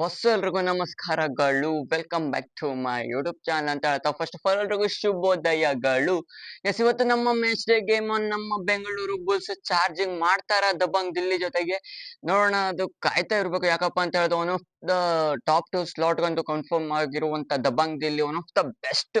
Bus ಎಲ್ರಿಗೂ ನಮಸ್ಕಾರಗಳು. Welcome back to my YouTube channel ಅಂತ ಹೇಳ್ತಾ ಫಸ್ಟ್ ಆಫ್ ಆಲ್ ಎಲ್ರಿಗೂ ಶುಭೋದಯಗಳು. ಎಸ್ ಇವತ್ತು ನಮ್ಮ ಮ್ಯಾಚ್ ಡೇ ಗೇಮ್ ನಮ್ಮ ಬೆಂಗಳೂರು ಬುಲ್ಸ್ ಚಾರ್ಜಿಂಗ್ ಮಾಡ್ತಾರ ದಬಂಗ್ ದಿಲ್ಲಿ ಜೊತೆಗೆ ನೋಡೋಣ, ಅದು ಕಾಯ್ತಾ ಇರ್ಬೇಕು. ಯಾಕಪ್ಪ ಅಂತ ಹೇಳಿದ್ರೆ one of the top two slot ಗಂತೂ confirm ಆಗಿರುವಂತ Dabang Delhi one of the best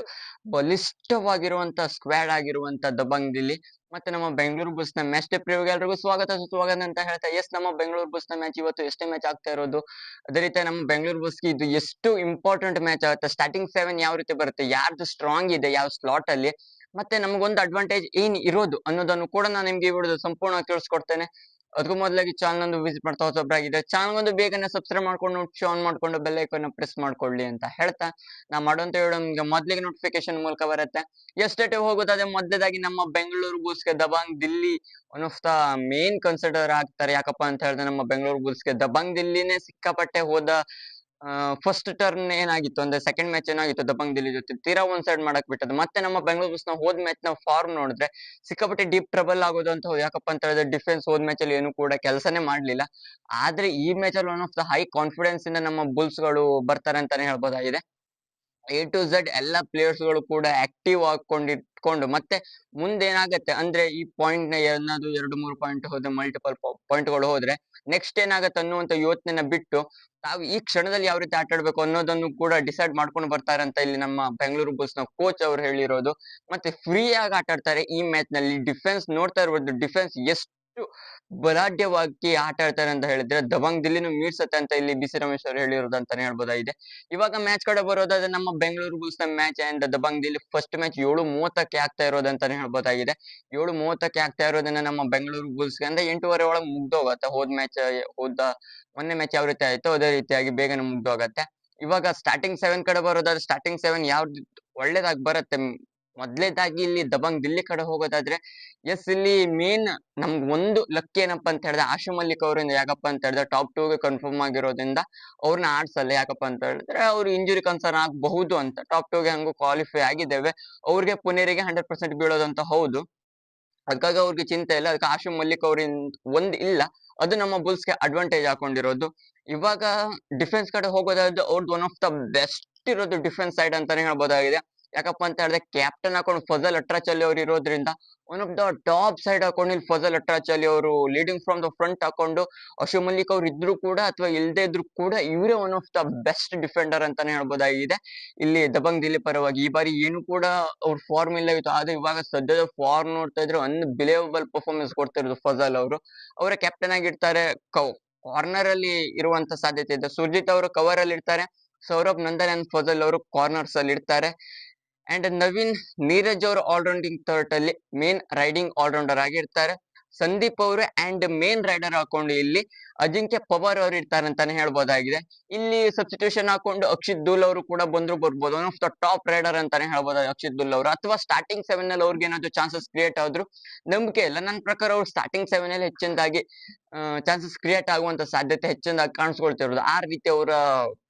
ಬಲಿಷ್ಠವಾಗಿರುವಂತ squad ಆಗಿರುವಂತ ದಬಂಗ್ ದಿಲ್ಲಿ ಮತ್ತೆ ನಮ್ಮ ಬೆಂಗಳೂರು ಬುಲ್ಸ್ನ ಮ್ಯಾಚ್ ಡೇ ಎಲ್ಲರಿಗೂ ಸ್ವಾಗತ, ಸುಸ್ವಾಗತ ಅಂತ ಹೇಳ್ತಾ ಎಸ್ ನಮ್ಮ ಬೆಂಗಳೂರು ಬುಲ್ಸ್ನ ಮ್ಯಾಚ್ ಇವತ್ತು ಎಷ್ಟೇ ಮ್ಯಾಚ್ ಆಗ್ತಾ ಇರೋದು, ಅದೇ ರೀತಿ ನಮ್ಮ ಬೆಂಗಳೂರು ಬುಸ್ ಇದು ಎಷ್ಟು ಇಂಪಾರ್ಟೆಂಟ್ ಮ್ಯಾಚ್ ಆಗುತ್ತೆ ಸ್ಟಾರ್ಟಿಂಗ್ ಸೆವೆನ್ ಯಾವ ರೀತಿ ಬರುತ್ತೆ, ಯಾರ್ದು ಸ್ಟ್ರಾಂಗ್ ಇದೆ, ಯಾವ ಸ್ಲಾಟ್ ಅಲ್ಲಿ, ಮತ್ತೆ ನಮಗೊಂದು ಅಡ್ವಾಂಟೇಜ್ ಏನ್ ಇರೋದು ಅನ್ನೋದನ್ನು ಕೂಡ ನಾನು ನಿಮ್ಗೆ ವಿಡಿಯೋದ ಸಂಪೂರ್ಣವಾಗಿ ತಿಳಿಸ್ಕೊಡ್ತೇನೆ. ಅದಕ್ಕೂ ಮೊದಲಾಗಿ ಚಾನಲ್ ಒಂದು ವಿಸಿಟ್ ಮಾಡ್ತಾ ಹೊಸೊಬ್ಬರಾಗಿದೆ ಚಾನಲ್ ಒಂದು ಬೇಗನೆ ಸಬ್ಸ್ಕ್ರೈಬ್ ಮಾಡ್ಕೊಂಡು ನೋಟ್ಸ್ ಆನ್ ಮಾಡ್ಕೊಂಡು ಬೆಲ್ ಐಕಾನ್ ಪ್ರೆಸ್ ಮಾಡ್ಕೊಳ್ಳಿ ಅಂತ ಹೇಳ್ತಾ, ನಾ ಮಾಡುವಂತ ವಿಡಿಯೋ ನಿಮ್ಗೆ ಮೊದಲಿಗೆ ನೋಟಿಫಿಕೇಶನ್ ಮೂಲಕ ಬರುತ್ತೆ. ಎಷ್ಟೇ ಹೋಗೋದಾದ್ರೆ ಮೊದಲೇದಾಗಿ ನಮ್ಮ Bengaluru ಬುಲ್ಸ್ಗೆ Dabang Delhi one of the main consider ಆಗ್ತಾರೆ. ಯಾಕಪ್ಪ ಅಂತ ಹೇಳಿದ್ರೆ ನಮ್ಮ ಬೆಂಗಳೂರು ಬುಲ್ಸ್ಗೆ ದಬಾಂಗ್ ದಿಲ್ಲಿನೇ ಸಿಕ್ಕಾಪಟ್ಟೆ ಹೋದ ಫಸ್ಟ್ ಟರ್ನ್ ಏನಾಗಿತ್ತು ಅಂದ್ರೆ ಸೆಕೆಂಡ್ ಮ್ಯಾಚ್ ಏನಾಗಿತ್ತು ದಬಂಗ್ ದಿಲ್ಲಿ ಜೊತೆ ತೀರಾ ಒಂದ್ ಸೈಡ್ ಮಾಡಕ್ ಬಿಟ್ಟದ್ದು ಮತ್ತೆ ನಮ್ಮ ಬೆಂಗಳೂರು ಬುಲ್ಸ್ನ ಹೋದ್ ಮ್ಯಾಚ್ನ ಫಾರ್ಮ್ ನೋಡಿದ್ರೆ ಸಿಕ್ಕಾಪಟ್ಟೆ ಡೀಪ್ ಟ್ರಬಲ್ ಆಗೋದು ಅಂತ. ಯಾಕಪ್ಪ ಅಂತ ಹೇಳಿದ್ರೆ ಡಿಫೆನ್ಸ್ ಹೋದ್ ಮ್ಯಾಚ್ ಅಲ್ಲಿ ಏನು ಕೂಡ ಕೆಲಸನೇ ಮಾಡ್ಲಿಲ್ಲ ಆದ್ರೆ ಈ ಮ್ಯಾಚ್ ಅಲ್ಲಿ one of the high confidence ಇಂದ ನಮ್ಮ ಬುಲ್ಸ್ಗಳು ಬರ್ತಾರೆ ಅಂತಾನೆ ಹೇಳ್ಬೋದಾಗಿದೆ ಎ ಟು ಝೆಡ್ ಎಲ್ಲ ಪ್ಲೇಯರ್ಸ್ಗಳು ಕೂಡ ಆಕ್ಟಿವ್ ಆಗ್ಕೊಂಡಿಟ್ಕೊಂಡು ಮತ್ತೆ ಮುಂದೆ ಏನಾಗುತ್ತೆ ಅಂದ್ರೆ ಈ ಪಾಯಿಂಟ್ನ ಏನಾದ್ರು ಎರಡು ಮೂರು ಪಾಯಿಂಟ್ ಹೋದ್ರೆ ಮಲ್ಟಿಪಲ್ ಪಾಯಿಂಟ್ಗಳು ಹೋದ್ರೆ ನೆಕ್ಸ್ಟ್ ಏನಾಗತ್ತೆ ಅನ್ನುವಂತ ಯೋಚನೆನ ಬಿಟ್ಟು ತಾವು ಈ ಕ್ಷಣದಲ್ಲಿ ಯಾವ ರೀತಿ ಆಟ ಆಡ್ಬೇಕು ಅನ್ನೋದನ್ನು ಕೂಡ ಡಿಸೈಡ್ ಮಾಡ್ಕೊಂಡು ಬರ್ತಾರೆ ಅಂತ ಇಲ್ಲಿ ನಮ್ಮ ಬೆಂಗಳೂರು ಬುಲ್ಸ್ನ ಕೋಚ್ ಅವ್ರು ಹೇಳಿರೋದು. ಮತ್ತೆ ಫ್ರೀ ಆಗಿ ಆಟ ಆಡ್ತಾರೆ ಈ ಮ್ಯಾಚ್ನಲ್ಲಿ. ಡಿಫೆನ್ಸ್ ನೋಡ್ತಾ ಇರ್ಬೋದು. ಡಿಫೆನ್ಸ್ ಎಷ್ಟು ಬಲಾಢ್ಯವಾಗಿ ಆಟ ಆಡ್ತಾರೆ ಅಂತ ಹೇಳಿದ್ರೆ ದಬಂಗ್ ದಿಲ್ಲಿನೂ ಮೀರ್ಸತ್ತೆ ಅಂತ ಇಲ್ಲಿ ಬಿಸಿ ರಮೇಶ್ ಅವರು ಹೇಳಿರೋದು ಅಂತಾನೆ ಹೇಳ್ಬೋದಾಗಿದೆ. ಇವಾಗ ಮ್ಯಾಚ್ ಕಡೆ ಬರೋದಾದ್ರೆ ನಮ್ಮ Bengaluru ಬುಲ್ಸ್ನ match and Dabang Delhi first match ಏಳು ಮೂವತ್ತಕ್ಕೆ ಆಗ್ತಾ ಇರೋದು ಅಂತಾನೆ ಹೇಳ್ಬೋದಾಗಿದೆ. ಏಳು ಮೂವತ್ತಕ್ಕೆ ಆಗ್ತಾ ಇರೋದನ್ನ ನಮ್ಮ ಬೆಂಗಳೂರು ಬುಲ್ಸ್ ಅಂದ್ರೆ ಎಂಟೂವರೆ ಒಳಗೆ ಮುಗ್ದೋಗತ್ತೆ. ಹೋದ್ ಮ್ಯಾಚ್ ಹೋದ ಮೊನ್ನೆ ಮ್ಯಾಚ್ ಯಾವ ರೀತಿ ಆಯ್ತು ಅದೇ ರೀತಿಯಾಗಿ ಬೇಗನೆ ಮುಗ್ದೋಗತ್ತೆ. ಇವಾಗ ಸ್ಟಾರ್ಟಿಂಗ್ ಸೆವೆನ್ ಕಡೆ ಬರೋದಾದ್ರೆ ಸ್ಟಾರ್ಟಿಂಗ್ ಸೆವೆನ್ ಯಾವ ಒಳ್ಳೇದಾಗಿ ಬರುತ್ತೆ ಮೊದ್ಲೇದಾಗಿ ಇಲ್ಲಿ ದಬಂಗ್ ದಿಲ್ಲಿ ಕಡೆ ಹೋಗೋದಾದ್ರೆ, ಎಸ್, ಇಲ್ಲಿ ಮೇನ್ ನಮ್ಗೆ ಒಂದು ಲಕ್ ಏನಪ್ಪ ಅಂತ ಹೇಳಿದ್ರೆ, ಆಶು ಮಲ್ಲಿಕ್ ಅವರಿಂದ ಯಾಕಪ್ಪ ಅಂತ ಹೇಳಿದ್ರೆ ಟಾಪ್ ಟೂಗೆ ಕನ್ಫರ್ಮ್ ಆಗಿರೋದ್ರಿಂದ ಅವ್ರನ್ನ ಆಡ್ಸಲ್ಲ. ಯಾಕಪ್ಪ ಅಂತ ಹೇಳಿದ್ರೆ, ಅವ್ರು ಇಂಜುರಿ ಕನ್ಸರ್ನ್ ಆಗಬಹುದು ಅಂತ. ಟಾಪ್ ಟೂಗೆ ಹಂಗೂ ಕ್ವಾಲಿಫೈ ಆಗಿದ್ದೇವೆ. ಅವ್ರಿಗೆ ಪುನೇರಿಗೆ ಹಂಡ್ರೆಡ್ ಪರ್ಸೆಂಟ್ ಬೀಳೋದಂತ ಹೌದು. ಅದಕ್ಕಾಗಿ ಅವ್ರಿಗೆ ಚಿಂತೆ ಇಲ್ಲ. ಅದಕ್ಕೆ ಆಶು ಮಲ್ಲಿಕ್ ಅವ್ರಿಂದ ಒಂದ್ ಇಲ್ಲ. ಅದು ನಮ್ಮ ಬುಲ್ಸ್ಗೆ ಅಡ್ವಾಂಟೇಜ್ ಹಾಕೊಂಡಿರೋದು. ಇವಾಗ ಡಿಫೆನ್ಸ್ ಕಡೆ ಹೋಗೋದಾದ್ರೆ ಅವ್ರದ್ದು ಒನ್ ಆಫ್ ದ ಬೆಸ್ಟ್ ಇರೋದು ಡಿಫೆನ್ಸ್ ಸೈಡ್ ಅಂತಾನೆ ಹೇಳ್ಬೋದಾಗಿದೆ. ಯಾಕಪ್ಪ ಅಂತ ಹೇಳಿದ್ರೆ ಕ್ಯಾಪ್ಟನ್ ಹಾಕೊಂಡು ಫಜಲ್ ಅಟ್ರಾಚಲ್ಲಿ ಅವ್ರು ಇರೋದ್ರಿಂದ one of the top side ಹಾಕೊಂಡು ಇಲ್ಲಿ ಫಜಲ್ ಅಟ್ರಾಚಲ್ಲಿ ಅವರು ಲೀಡಿಂಗ್ ಫ್ರಮ್ ದ ಫ್ರಂಟ್ ಹಾಕೊಂಡು ಅಶು ಮಲ್ಲಿಕ್ ಅವ್ರು ಇದ್ರು ಕೂಡ ಅಥವಾ ಇಲ್ದೇ ಇದ್ರು ಕೂಡ ಇವರೇ one of the best defender ಅಂತಾನೆ ಹೇಳ್ಬೋದಾಗಿದೆ. ಇಲ್ಲಿ ದಬಂಗ್ ದಿಲ್ಲಿ ಪರವಾಗಿ ಈ ಬಾರಿ ಏನು ಕೂಡ ಅವ್ರ ಫಾರ್ಮ್ ಇಲ್ಲ ಇತ್ತು. ಆದ್ರೆ ಇವಾಗ ಸದ್ಯದ ಫಾರ್ಮ್ ನೋಡ್ತಾ ಇದ್ರೆ ಅನ್ಬಿಲೇವಬಲ್ ಪರ್ಫಾರ್ಮೆನ್ಸ್ ಕೊಡ್ತಿರೋದು ಫಜಲ್ ಅವರು. ಅವರ ಕ್ಯಾಪ್ಟನ್ ಆಗಿರ್ತಾರೆ. ಕಾರ್ನರ್ ಅಲ್ಲಿ ಇರುವಂತ ಸಾಧ್ಯತೆ ಇದೆ. ಸುರ್ಜಿತ್ ಅವರು ಕವರ್ ಅಲ್ಲಿ ಇರ್ತಾರೆ ಸೌರಭ್ ನಂದನ್ ಅಂಡ್ ಫಜಲ್ ಅವರು ಕಾರ್ನರ್ಸ್ ಅಲ್ಲಿ ಇರ್ತಾರೆ ಅಂಡ್ ನವೀನ್, ನೀರಜ್ ಅವರು ಆಲ್ರೌಂಡಿಂಗ್ ಥರ್ಟ್ ಅಲ್ಲಿ ಮೇನ್ ರೈಡಿಂಗ್ ಆಲ್ರೌಂಡರ್ ಆಗಿರ್ತಾರೆ. ಸಂದೀಪ್ ಅವರು ಅಂಡ್ ಮೇನ್ ರೈಡರ್ ಹಾಕೊಂಡು ಇಲ್ಲಿ ಅಜಿಂಕ್ಯ ಪವಾರ್ ಅವರು ಇರ್ತಾರೆ ಅಂತಾನೆ ಹೇಳ್ಬೋದಾಗಿದೆ. ಇಲ್ಲಿ ಸಬ್ಸ್ಟಿಟ್ಯೂಷನ್ ಹಾಕೊಂಡು ಅಕ್ಷಿತ್ ದೂಲ್ ಅವರು ಕೂಡ ಬಂದ್ರು ಬರ್ಬೋದು. One of the top raider ಅಂತಾನೆ ಹೇಳ್ಬೋದು ಅಕ್ಷಿತ್ ದುಲ್ ಅವರು. ಅಥವಾ ಸ್ಟಾರ್ಟಿಂಗ್ ಸೆವೆನ್ ಅಲ್ಲಿ ಅವ್ರಿಗೆ ಏನಾದ್ರು ಚಾನ್ಸಸ್ ಕ್ರಿಯೇಟ್ ಆದ್ರು ನಂಬಿಕೆ ಇಲ್ಲ. ನನ್ನ ಪ್ರಕಾರ ಅವ್ರು ಸ್ಟಾರ್ಟಿಂಗ್ ಸೆವೆನ್ ಅಲ್ಲಿ ಹೆಚ್ಚಿನದಾಗಿ ಚಾನ್ಸಸ್ ಕ್ರಿಯೇಟ್ ಆಗುವಂತ ಸಾಧ್ಯತೆ ಹೆಚ್ಚಿನದಾಗಿ ಕಾಣಿಸ್ಕೊಳ್ತಿರೋದು. ಆ ರೀತಿ ಅವರ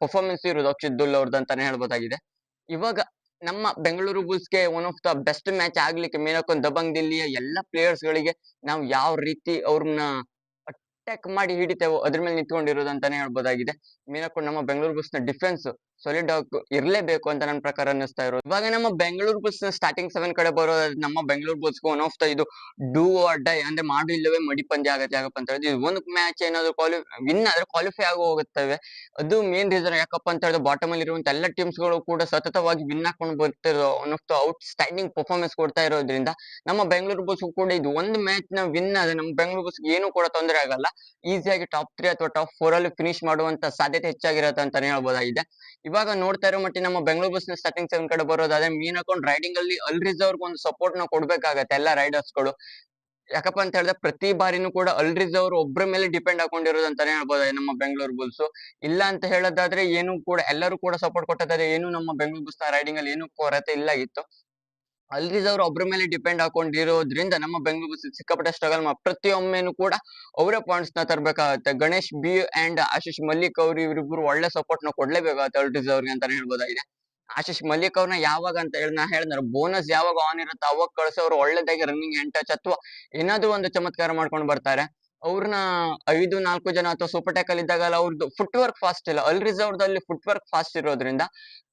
ಪರ್ಫಾರ್ಮೆನ್ಸ್ ಇರೋದು ಅಕ್ಷಿತ್ ದುಲ್ ಅವ್ರದ್ದು ಅಂತಾನೆ ಹೇಳ್ಬೋದಾಗಿದೆ. ಇವಾಗ ನಮ್ಮ Bengaluru ಬುಲ್ಸ್ಗೆ one of the best match ಆಗ್ಲಿಕ್ಕೆ ಮೇನಕ್ಕೊಂದು ದಬಂಗ್ ದಿಲ್ಲಿಯ ಎಲ್ಲ ಪ್ಲೇಯರ್ಸ್ ಗಳಿಗೆ ನಾವು ಯಾವ ರೀತಿ ಅವ್ರನ್ನ ಅಟ್ಯಾಕ್ ಮಾಡಿ ಹಿಡಿತೇವೆ, ಅದ್ರ ಮೇಲೆ ನಿಂತ್ಕೊಂಡಿರೋದು ಅಂತಾನೆ ಹೇಳ್ಬೋದಾಗಿದೆ. ಮೇನಕ್ಕೊಂಡು ನಮ್ಮ ಬೆಂಗಳೂರು ಬುಲ್ಸ್ನ ಡಿಫೆನ್ಸ್ ಸಾಲಿಡ್ ಆಗಿ ಇರಲೇಬೇಕು ಅಂತ ನನ್ನ ಪ್ರಕಾರ ಅನ್ನಿಸ್ತಾ ಇರೋದು. ಇವಾಗ ನಮ್ಮ ಬೆಂಗಳೂರು ಬುಲ್ಸ್ ಸ್ಟಾರ್ಟಿಂಗ್ ಸೆವೆನ್ ಕಡೆ ಬರೋ ನಮ್ಮ Bengaluru Bulls one of the ಇದು ಡೂ ಆರ್ ಡೈ ಅಂದ್ರೆ ಮಾಡು ಇಲ್ಲವೇ ಮಡಿ ಪಂದ್ಯ ಆಗತ್ತೆ ಯಾಕಪ್ಪ ಅಂತ ಹೇಳಿದ್ರೆ. ಒಂದು ಮ್ಯಾಚ್ ಏನಾದ್ರು ಕ್ವಾಲಿ ವಿನ್ ಆದ್ರೆ ಕ್ವಾಲಿಫೈ ಆಗಿ ಹೋಗುತ್ತವೆ. ಅದು ಮೇನ್ ರೀಸನ್ ಯಾಕಪ್ಪ ಅಂತ ಹೇಳಿದ್ರೆ ಬಾಟಮ್ ಅಲ್ಲಿ ಇರುವಂತ ಎಲ್ಲ ಟೀಮ್ಸ್ಗಳು ಕೂಡ ಸತತವಾಗಿ ವಿನ್ ಹಾಕೊಂಡು ಬರ್ತಿರೋ one of the outstanding performance ಕೊಡ್ತಾ ಇರೋದ್ರಿಂದ ನಮ್ಮ ಬೆಂಗಳೂರು ಬುಲ್ಸ್ ಕೂಡ ಇದು ಒಂದು ಮ್ಯಾಚ್ನ ವಿನ್ ಆದ್ರೆ ನಮ್ಮ ಬೆಂಗಳೂರು ಬುಲ್ಸ್ ಏನು ಕೂಡ ತೊಂದರೆ ಆಗಲ್ಲ. ಈಸಿಯಾಗಿ ಟಾಪ್ ತ್ರೀ ಅಥವಾ ಟಾಪ್ ಫೋರ್ ಅಲ್ಲಿ ಫಿನಿಶ್ ಮಾಡುವಂತ ಸಾಧ್ಯತೆ ಹೆಚ್ಚಾಗಿರುತ್ತೆ ಅಂತಾನೆ ಹೇಳ್ಬೋದಾಗಿದೆ. ಇವಾಗ ನೋಡ್ತಾ ಇರೋ ಮಟ್ಟಿ ನಮ್ಮ ಬೆಂಗಳೂರು ಬಸ್ ಸ್ಟಾರ್ಟಿಂಗ್ ಸೆವೆನ್ ಕಡೆ ಬರೋದಾದ್ರೆ ಮೀನ್ ಹಾಕೊಂಡು ರೈಡಿಂಗ್ ಅಲ್ಲಿ ಅಲ್ ರಿಸರ್ವ್ ಒಂದು ಸಪೋರ್ಟ್ನ ಕೊಡ್ಬೇಕಾಗತ್ತೆ ಎಲ್ಲ ರೈಡರ್ಸ್ಗಳು. ಯಾಕಪ್ಪ ಅಂತ ಹೇಳಿದ್ರೆ ಪ್ರತಿ ಬಾರಿನೂ ಕೂಡ ಅಲ್ ರಿಸರ್ವ್ ಒಬ್ಬರ ಮೇಲೆ ಡಿಪೆಂಡ್ ಹಾಕೊಂಡಿರೋದು ಅಂತಾನೆ ಹೇಳ್ಬೋದು ನಮ್ಮ ಬೆಂಗಳೂರು ಬುಲ್ಸ್ ಇಲ್ಲ ಅಂತ ಹೇಳೋದಾದ್ರೆ ಏನು ಕೂಡ ಎಲ್ಲರೂ ಕೂಡ ಸಪೋರ್ಟ್ ಕೊಟ್ಟದಾದ್ರೆ ಏನು ನಮ್ಮ ಬೆಂಗಳೂರು ಬುಲ್ಸ್ ರೈಡಿಂಗ್ ಅಲ್ಲಿ ಏನು ಕೊರತೆ ಇಲ್ಲ ಇತ್ತು. ಅಲ್ ಒಬ್ಬರ ಮೇಲೆ ಡಿಪೆಂಡ್ ಹಾಕೊಂಡಿರೋದ್ರಿಂದ ನಮ್ಮ ಬೆಂಗಳೂರು ಸಿಕ್ಕಾಪಟ್ಟೆ ಸ್ಟ್ರಗಲ್ ಪ್ರತಿಯೊಮ್ಮೆನೂ ಕೂಡ ಅವರೇ ಪಾಯಿಂಟ್ಸ್ನ ತರಬೇಕಾಗುತ್ತೆ. ಗಣೇಶ್, ಬಿ ಅಂಡ್ ಆಶೀಶ್ ಮಲ್ಲಿಕ್ ಅವ್ರು ಇವರಿಬ್ರು ಒಳ್ಳೆ ಸಪೋರ್ಟ್ನ ಕೊಡ್ಲೇಬೇಕಾಗುತ್ತೆ ಅಲ್ ರಿಸರ್ವ್ ಅಂತಾನೆ ಹೇಳ್ಬೋದಾಗಿದೆ. ಆಶೀಶ್ ಮಲ್ಲಿಕ್ ಅವ್ರನ್ನ ಯಾವಾಗ ಅಂತ ಹೇಳಿ ನಾ ಹೇಳಿದ್ರೆ ಬೋನಸ್ ಯಾವಾಗ ಆನ್ ಇರುತ್ತೆ ಅವಾಗ ಅವ್ರು ಒಳ್ಳೇದಾಗಿ ರನ್ನಿಂಗ್ ಎಂಡ್ ಟಚ್ ಅಥವಾ ಏನಾದ್ರು ಒಂದು ಚಮತ್ಕಾರ ಮಾಡ್ಕೊಂಡು ಬರ್ತಾರೆ. ಅವ್ರನ್ನ ಐದು, ನಾಲ್ಕು ಜನ ಅಥವಾ ಸೂಪರ್ ಟ್ಯಾಕಲ್ ಇದ್ದಾಗಲ್ಲ ಅವ್ರದ್ದು ಫುಟ್ ವರ್ಕ್ ಫಾಸ್ಟ್ ಇಲ್ಲ. ಅಲ್ ರಿಸರ್ವ್ ದಲ್ಲಿ ಫುಟ್ ವರ್ಕ್ ಫಾಸ್ಟ್ ಇರೋದ್ರಿಂದ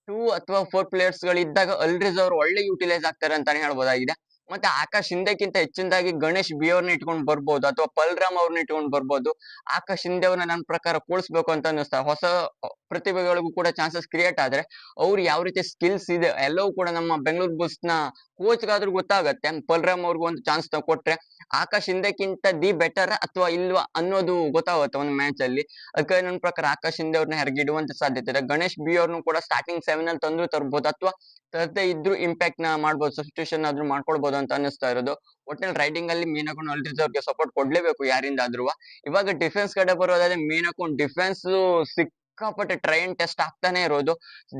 ಟೂ ಅಥವಾ ಫೋರ್ ಪ್ಲೇಯರ್ಸ್ ಗಳಿದ್ದಾಗ ಅಲ್ ರಿಸರ್ವ್ ಒಳ್ಳೆ ಯುಟಿಲೈಸ್ ಆಗ್ತಾರೆ ಅಂತಾನೆ ಹೇಳ್ಬೋದಾಗಿದೆ. ಮತ್ತೆ ಆಕಾಶ್ ಹಿಂದೆಕ್ಕಿಂತ ಹೆಚ್ಚಿನದಾಗಿ ಗಣೇಶ್ ಬಿ ಅವ್ರನ್ನ ಇಟ್ಕೊಂಡು ಬರ್ಬೋದು ಅಥವಾ ಪಲ್ರಾಮ್ ಅವ್ರನ್ನ ಇಟ್ಕೊಂಡು ಬರ್ಬೋದು. ಆಕಾಶ್ ಹಿಂದೆ ಅವ್ರನ್ನ ನನ್ನ ಪ್ರಕಾರ ಕೂಡಿಸ್ಬೇಕು ಅಂತ ಅನ್ನಿಸ್ತಾ, ಹೊಸ ಪ್ರತಿಭೆಗಳಿಗೂ ಕೂಡ ಚಾನ್ಸಸ್ ಕ್ರಿಯೇಟ್ ಆದ್ರೆ ಅವ್ರು ಯಾವ ರೀತಿ ಸ್ಕಿಲ್ಸ್ ಇದೆ, ಎಲ್ಲವೂ ಕೂಡ ನಮ್ಮ ಬೆಂಗಳೂರು ಬುಲ್ಸ್ನ ಕೋಚ್ ಗಾದ್ರೂ ಗೊತ್ತಾಗತ್ತೆ. ಪಲ್ರಾಮ್ ಅವ್ರಿಗೂ ಒಂದು ಚಾನ್ಸ್ ಕೊಟ್ರೆ ಆಕಾಶ್ ಹಿಂದೆಕ್ಕಿಂತ ದಿ ಬೆಟರ್ ಅಥವಾ ಇಲ್ವಾ ಅನ್ನೋದು ಗೊತ್ತಾಗುತ್ತೆ ಒಂದು ಮ್ಯಾಚ್ ಅಲ್ಲಿ. ಅದಕ್ಕೆ ನನ್ನ ಪ್ರಕಾರ ಆಕಾಶ್ ಹಿಂದೆ ಅವ್ರನ್ನ ಹೆರ್ಗಿಡುವಂತ ಸಾಧ್ಯತೆ ಇದೆ. ಗಣೇಶ್ ಬಿ ಅವ್ರನ್ನು ಕೂಡ ಸ್ಟಾರ್ಟಿಂಗ್ ಸೆವೆನ್ ಅಲ್ಲಿ ತಂದ್ರು ತರ್ಬೋದು ಅಥವಾ ತರದೇ ಇದ್ರು ಇಂಪ್ಯಾಕ್ಟ್ನ ಮಾಡ್ಬೋದು. ಸಬ್ಸ್ಟಿಟ್ಯೂಷನ್ ಆದ್ರೂ ಮಾಡ್ಕೊಳ್ಬೋದು. ಅಂತ ಅನ್ನಿಸ್ತಾ ಇರೋದು. ಒಟ್ಟಿನಲ್ಲಿ ರೈಡಿಂಗ್ ಅಲ್ಲಿ ಮೀನಕೊಂಡು ಅವ್ರಿಗೆ ಸಪೋರ್ಟ್ ಕೊಡ್ಲೇಬೇಕು ಯಾರಿಂದ ಆದ್ರೂ ಇವಾಗ ಡಿಫೆನ್ಸ್ ಕಡೆ ಬರೋದಾದ್ರೆ ಮೀನಕೊಂಡು ಡಿಫೆನ್ಸ್ ಸಿಕ್ಕಾಪಟ್ಟೆ ಟ್ರೈನ್ ಟೆಸ್ಟ್ ಆಗ್ತಾನೆ ಇರೋದು.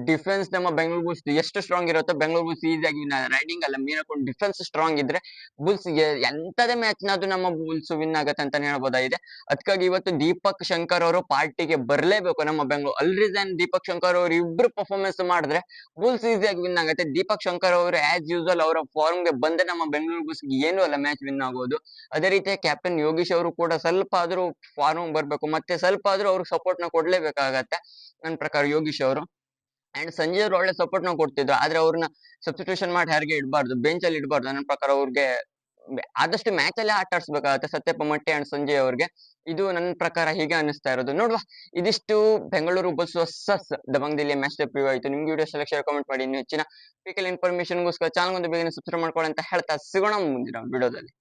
ಡಿಫೆನ್ಸ್ ನಮ್ಮ ಬೆಂಗಳೂರು ಬುಲ್ಸ್ ಎಷ್ಟು ಸ್ಟ್ರಾಂಗ್ ಇರುತ್ತೋ ಬೆಂಗಳೂರು ಬುಲ್ಸ್ ಈಸಿಯಾಗಿ ರೈಡಿಂಗ್ ಅಲ್ಲ. ಮೀನಕೊಂಡು ಡಿಫೆನ್ಸ್ ಸ್ಟ್ರಾಂಗ್ ಇದ್ರೆ ಬುಲ್ಸ್ ಎಂತದೇ ಮ್ಯಾಚ್ ನಾದ್ರು ನಮ್ಮ ಬುಲ್ಸ್ ವಿನ್ ಆಗತ್ತೆ ಅಂತಾನೆ ಹೇಳ್ಬೋದಾಗಿದೆ. ಅದಕ್ಕಾಗಿ ಇವತ್ತು ದೀಪಕ್ ಶಂಕರ್ ಅವರು ಪಾರ್ಟಿಗೆ ಬರಲೇಬೇಕು ನಮ್ಮ ಬೆಂಗಳೂರು ಅಲ್ ದೀಪಕ್ ಶಂಕರ್ ಅವರು ಇಬ್ರು ಪರ್ಫಾರ್ಮೆನ್ಸ್ ಮಾಡಿದ್ರೆ ಬುಲ್ಸ್ ಈಸಿಯಾಗಿ ವಿನ್ ಆಗುತ್ತೆ. ದೀಪಕ್ ಶಂಕರ್ ಅವರು ಆಸ್ ಯೂಸಲ್ ಅವರ ಫಾರ್ಮ್ಗೆ ಬಂದ್ರೆ ನಮ್ಮ ಬೆಂಗಳೂರು ಬುಲ್ಸ್ ಏನು ಅಲ್ಲ ಮ್ಯಾಚ್ ವಿನ್ ಆಗೋದು. ಅದೇ ರೀತಿ ಕ್ಯಾಪ್ಟನ್ ಯೋಗೀಶ್ ಅವರು ಕೂಡ ಸ್ವಲ್ಪ ಆದ್ರೂ ಫಾರ್ಮ್ ಬರ್ಬೇಕು. ಮತ್ತೆ ಸ್ವಲ್ಪ ಆದ್ರೂ ಅವ್ರಿಗೆ ಸಪೋರ್ಟ್ನ ಕೊಡ್ಲೇಬೇಕಾಗತ್ತೆ. ನನ್ನ ಪ್ರಕಾರ ಯೋಗೀಶ್ ಅವರು. ಅಂಡ್ ಸಂಜಯ್ ಅವರು ಒಳ್ಳೆ ಸಪೋರ್ಟ್ ನಾವು ಕೊಡ್ತಿದ್ರು. ಆದ್ರೆ ಅವ್ರನ್ನ ಸಬ್ಸ್ಟಿಟ್ಯೂಷನ್ ಮಾಡಿ ಯಾರಿಗೆ ಇಡಬಾರ್ದು ಬೆಂಚ್ ಅಲ್ಲಿ ಇಡಬಾರ್ದು. ನನ್ನ ಪ್ರಕಾರ ಅವ್ರಿಗೆ ಆದಷ್ಟು ಮ್ಯಾಚ್ ಅಲ್ಲೇ ಆಟ ಆಡ್ಸ್ಬೇಕಾಗತ್ತೆ ಸತ್ಯಪ್ಪ ಮಟ್ಟಿ ಅಂಡ್ ಸಂಜಯ್ ಅವ್ರಿಗೆ. ಇದು ನನ್ನ ಪ್ರಕಾರ ಹೀಗೆ ಅನಿಸ್ತಾ ಇರೋದು. ನೋಡುವ, ಇದಿಷ್ಟು Bengaluru Bulls versus Dabang Delhi match preview ಆಯಿತು. ನಿಮ್ಗೆ ವಿಡಿಯೋ ಸೆಲೆಕ್ಷನ್ ಕಾಮೆಂಟ್ ಮಾಡಿ. ಇನ್ನು ಹೆಚ್ಚಿನ ಪೀಕಲ್ ಇನ್ಫಾರ್ಮೇಶನ್ಗೋಸ್ಕರ ಚಾನಲ್ ಒಂದು ಬೇಗನೆ ಸಬ್ಸ್ಕ್ರೈಬ್ ಮಾಡ್ಕೊಳ್ಳಿ ಅಂತ ಹೇಳ್ತಾ ಸಿಗೋಣ ಮುಂದಿನ ವಿಡಿಯೋದಲ್ಲಿ